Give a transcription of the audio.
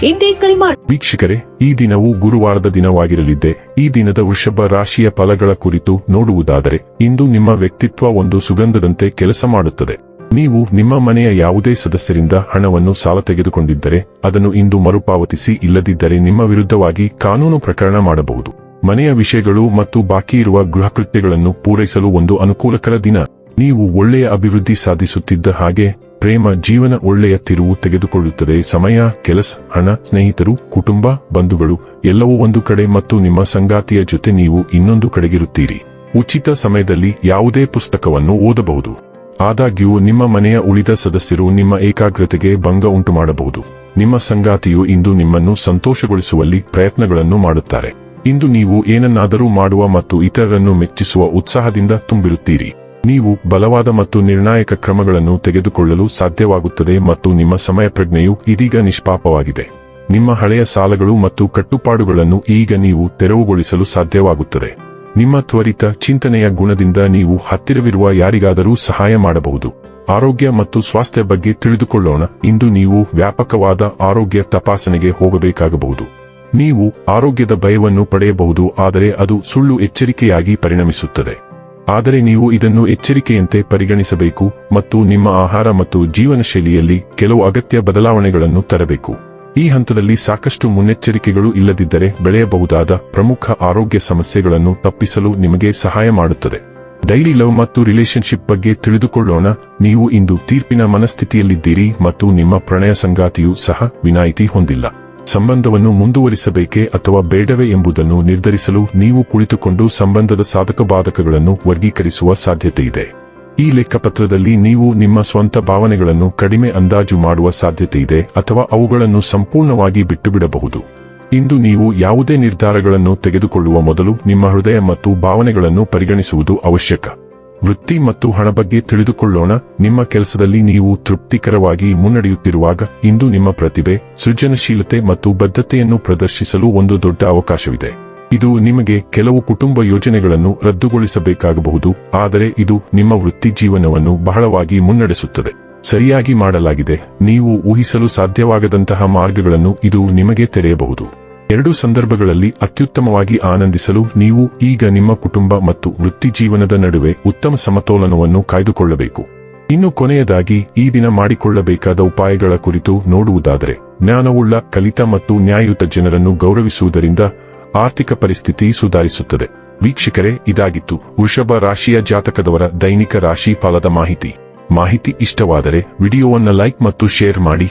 ಹಿಂದೆ ಕರೆ ವೀಕ್ಷಕರೇ, ಈ ದಿನವು ಗುರುವಾರದ ದಿನವಾಗಿರಲಿದೆ ಈ ದಿನದ ವೃಷಭ ರಾಶಿಯ ಫಲಗಳ ಕುರಿತು ನೋಡುವುದಾದರೆ, ಇಂದು ನಿಮ್ಮ ವ್ಯಕ್ತಿತ್ವ ಒಂದು ಸುಗಂಧದಂತೆ ಕೆಲಸ ಮಾಡುತ್ತದೆ. ನೀವು ನಿಮ್ಮ ಮನೆಯ ಯಾವುದೇ ಸದಸ್ಯರಿಂದ ಹಣವನ್ನು ಸಾಲ ತೆಗೆದುಕೊಂಡಿದ್ದರೆ, ಅದನ್ನು ಇಂದು ಮರುಪಾವತಿಸಿ ಇಲ್ಲದಿದ್ದರೆ ನಿಮ್ಮ ವಿರುದ್ಧವಾಗಿ ಕಾನೂನು ಪ್ರಕರಣ ಮಾಡಬಹುದು. ಮನೆಯ ವಿಷಯಗಳು ಮತ್ತು ಬಾಕಿ ಇರುವ ಗೃಹ ಕೃತ್ಯಗಳನ್ನು ಪೂರೈಸಲು ಒಂದು ಅನುಕೂಲಕರ ದಿನ. ನೀವು ಒಳ್ಳೆಯ ಅಭಿವೃದ್ಧಿ ಸಾಧಿಸುತ್ತಿದ್ದ ಹಾಗೆ ಪ್ರೇಮ ಜೀವನ ಒಳ್ಳೆಯ ತಿರುವು ತೆಗೆದುಕೊಳ್ಳುತ್ತದೆ. ಸಮಯ, ಕೆಲಸ, ಹಣ, ಸ್ನೇಹಿತರು, ಕುಟುಂಬ, ಬಂಧುಗಳು, ಎಲ್ಲವೂ ಒಂದು ಕಡೆ ಮತ್ತು ನಿಮ್ಮ ಸಂಗಾತಿಯ ಜೊತೆ ನೀವು ಇನ್ನೊಂದು ಕಡೆಗಿರುತ್ತೀರಿ. ಉಚಿತ ಸಮಯದಲ್ಲಿ ಯಾವುದೇ ಪುಸ್ತಕವನ್ನು ಓದಬಹುದು. ಆದಾಗ್ಯೂ, ನಿಮ್ಮ ಮನೆಯ ಉಳಿದ ಸದಸ್ಯರು ನಿಮ್ಮ ಏಕಾಗ್ರತೆಗೆ ಭಂಗ ಉಂಟು ಮಾಡಬಹುದು ನಿಮ್ಮ ಸಂಗಾತಿಯು ಇಂದು ನಿಮ್ಮನ್ನು ಸಂತೋಷಗೊಳಿಸುವಲ್ಲಿ ಪ್ರಯತ್ನಗಳನ್ನು ಮಾಡುತ್ತಾರೆ. ಇಂದು ನೀವು ಏನನ್ನಾದರೂ ಮಾಡುವ ಮತ್ತು ಇತರರನ್ನು ಮೆಚ್ಚಿಸುವ ಉತ್ಸಾಹದಿಂದ ತುಂಬಿರುತ್ತೀರಿ. ನೀವು ಬಲವಾದ ಮತ್ತು ನಿರ್ಣಾಯಕ ಕ್ರಮಗಳನ್ನು ತೆಗೆದುಕೊಳ್ಳಲು ಸಾಧ್ಯವಾಗುತ್ತದೆ ಮತ್ತು ನಿಮ್ಮ ಸಮಯ ಪ್ರಜ್ಞೆಯು ಇದೀಗ ನಿಷ್ಪಾಪವಾಗಿದೆ. ನಿಮ್ಮ ಹಳೆಯ ಸಾಲಗಳು ಮತ್ತು ಕಟ್ಟುಪಾಡುಗಳನ್ನು ಈಗ ನೀವು ತೆರವುಗೊಳಿಸಲು ಸಾಧ್ಯವಾಗುತ್ತದೆ. ನಿಮ್ಮ ತ್ವರಿತ ಚಿಂತನೆಯ ಗುಣದಿಂದ ನೀವು ಹತ್ತಿರವಿರುವ ಯಾರಿಗಾದರೂ ಸಹಾಯ ಮಾಡಬಹುದು. ಆರೋಗ್ಯ ಮತ್ತು ಸ್ವಾಸ್ಥ್ಯ ಬಗ್ಗೆ ತಿಳಿದುಕೊಳ್ಳೋಣ. ಇಂದು ನೀವು ವ್ಯಾಪಕವಾದ ಆರೋಗ್ಯ ತಪಾಸಣೆಗೆ ಹೋಗಬೇಕಾಗಬಹುದು. ನೀವು ಆರೋಗ್ಯದ ಭಯವನ್ನು ಪಡೆಯಬಹುದು, ಆದರೆ ಅದು ಸುಳ್ಳು ಎಚ್ಚರಿಕೆಯಾಗಿ ಪರಿಣಮಿಸುತ್ತದೆ. ಆದರೆ ನೀವು ಇದನ್ನು ಎಚ್ಚರಿಕೆಯಂತೆ ಪರಿಗಣಿಸಬೇಕು ಮತ್ತು ನಿಮ್ಮ ಆಹಾರ ಮತ್ತು ಜೀವನ ಶೈಲಿಯಲ್ಲಿ ಕೆಲವು ಅಗತ್ಯ ಬದಲಾವಣೆಗಳನ್ನು ತರಬೇಕು. ಈ ಹಂತದಲ್ಲಿ ಸಾಕಷ್ಟು ಮುನ್ನೆಚ್ಚರಿಕೆಗಳು ಇಲ್ಲದಿದ್ದರೆ ಬೆಳೆಯಬಹುದಾದ ಪ್ರಮುಖ ಆರೋಗ್ಯ ಸಮಸ್ಯೆಗಳನ್ನು ತಪ್ಪಿಸಲು ನಿಮಗೆ ಸಹಾಯ ಮಾಡುತ್ತದೆ. ಡೈಲಿ ಲವ್ ಮತ್ತು ರಿಲೇಶನ್ಶಿಪ್ ಬಗ್ಗೆ ತಿಳಿದುಕೊಳ್ಳೋಣ. ನೀವು ಇಂದು ತೀರ್ಪಿನ ಮನಸ್ಥಿತಿಯಲ್ಲಿದ್ದೀರಿ ಮತ್ತು ನಿಮ್ಮ ಪ್ರಣಯ ಸಂಗಾತಿಯೂ ಸಹ ವಿನಾಯಿತಿ ಹೊಂದಿಲ್ಲ. ಸಂಬಂಧವನ್ನು ಮುಂದುವರಿಸಬೇಕೇ ಅಥವಾ ಬೇಡವೇ ಎಂಬುದನ್ನು ನಿರ್ಧರಿಸಲು ನೀವು ಕುಳಿತುಕೊಂಡು ಸಂಬಂಧದ ಸಾಧಕ ಬಾಧಕಗಳನ್ನು ವರ್ಗೀಕರಿಸುವ ಸಾಧ್ಯತೆಯಿದೆ ಈ ಲೆಕ್ಕಪತ್ರದಲ್ಲಿ ನೀವು ನಿಮ್ಮ ಸ್ವಂತ ಭಾವನೆಗಳನ್ನು ಕಡಿಮೆ ಅಂದಾಜು ಮಾಡುವ ಸಾಧ್ಯತೆಯಿದೆ ಅಥವಾ ಅವುಗಳನ್ನು ಸಂಪೂರ್ಣವಾಗಿ ಬಿಟ್ಟುಬಿಡಬಹುದು. ಇಂದು ನೀವು ಯಾವುದೇ ನಿರ್ಧಾರಗಳನ್ನು ತೆಗೆದುಕೊಳ್ಳುವ ಮೊದಲು ನಿಮ್ಮ ಹೃದಯ ಮತ್ತು ಭಾವನೆಗಳನ್ನು ಪರಿಗಣಿಸುವುದು ಅವಶ್ಯಕ. ವೃತ್ತಿ ಮತ್ತು ಹಣ ಬಗ್ಗೆ ತಿಳಿದುಕೊಳ್ಳೋಣ. ನಿಮ್ಮ ಕೆಲಸದಲ್ಲಿ ನೀವು ತೃಪ್ತಿಕರವಾಗಿ ಮುನ್ನಡೆಯುತ್ತಿರುವಾಗ ಇಂದು ನಿಮ್ಮ ಪ್ರತಿಭೆ, ಸೃಜನಶೀಲತೆ ಮತ್ತು ಬದ್ಧತೆಯನ್ನು ಪ್ರದರ್ಶಿಸಲು ಒಂದು ದೊಡ್ಡ ಅವಕಾಶವಿದೆ. ಇದು ನಿಮಗೆ ಕೆಲವು ಕುಟುಂಬ ಯೋಜನೆಗಳನ್ನು ರದ್ದುಗೊಳಿಸಬೇಕಾಗಬಹುದು, ಆದರೆ ಇದು ನಿಮ್ಮ ವೃತ್ತಿ ಜೀವನವನ್ನು ಬಹಳವಾಗಿ ಮುನ್ನಡೆಸುತ್ತದೆ. ಸರಿಯಾಗಿ ಮಾಡಲಾಗಿದೆ. ನೀವು ಊಹಿಸಲು ಸಾಧ್ಯವಾಗದಂತಹ ಮಾರ್ಗಗಳನ್ನು ಇದು ನಿಮಗೆ ತೆರೆಯಬಹುದು. ಎರಡೂ ಸಂದರ್ಭಗಳಲ್ಲಿ ಅತ್ಯುತ್ತಮವಾಗಿ ಆನಂದಿಸಲು ನೀವು ಈಗ ನಿಮ್ಮ ಕುಟುಂಬ ಮತ್ತು ವೃತ್ತಿ ಜೀವನದ ನಡುವೆ ಉತ್ತಮ ಸಮತೋಲನವನ್ನು ಕಾಯ್ದುಕೊಳ್ಳಬೇಕು. ಇನ್ನು ಕೊನೆಯದಾಗಿ, ಈ ದಿನ ಮಾಡಿಕೊಳ್ಳಬೇಕಾದ ಉಪಾಯಗಳ ಕುರಿತು ನೋಡುವುದಾದರೆ, ಜ್ಞಾನವುಳ್ಳ ಕಲಿತ ಮತ್ತು ನ್ಯಾಯಯುತ ಜನರನ್ನು ಗೌರವಿಸುವುದರಿಂದ ಆರ್ಥಿಕ ಪರಿಸ್ಥಿತಿ ಸುಧಾರಿಸುತ್ತದೆ. ವೀಕ್ಷಕರೇ, ಇದಾಗಿತ್ತು ವೃಷಭ ರಾಶಿಯ ಜಾತಕದವರ ದೈನಿಕ ರಾಶಿ ಫಲದ ಮಾಹಿತಿ. ಮಾಹಿತಿ ಇಷ್ಟವಾದರೆ ವಿಡಿಯೋವನ್ನು ಲೈಕ್ ಮತ್ತು ಶೇರ್ ಮಾಡಿ.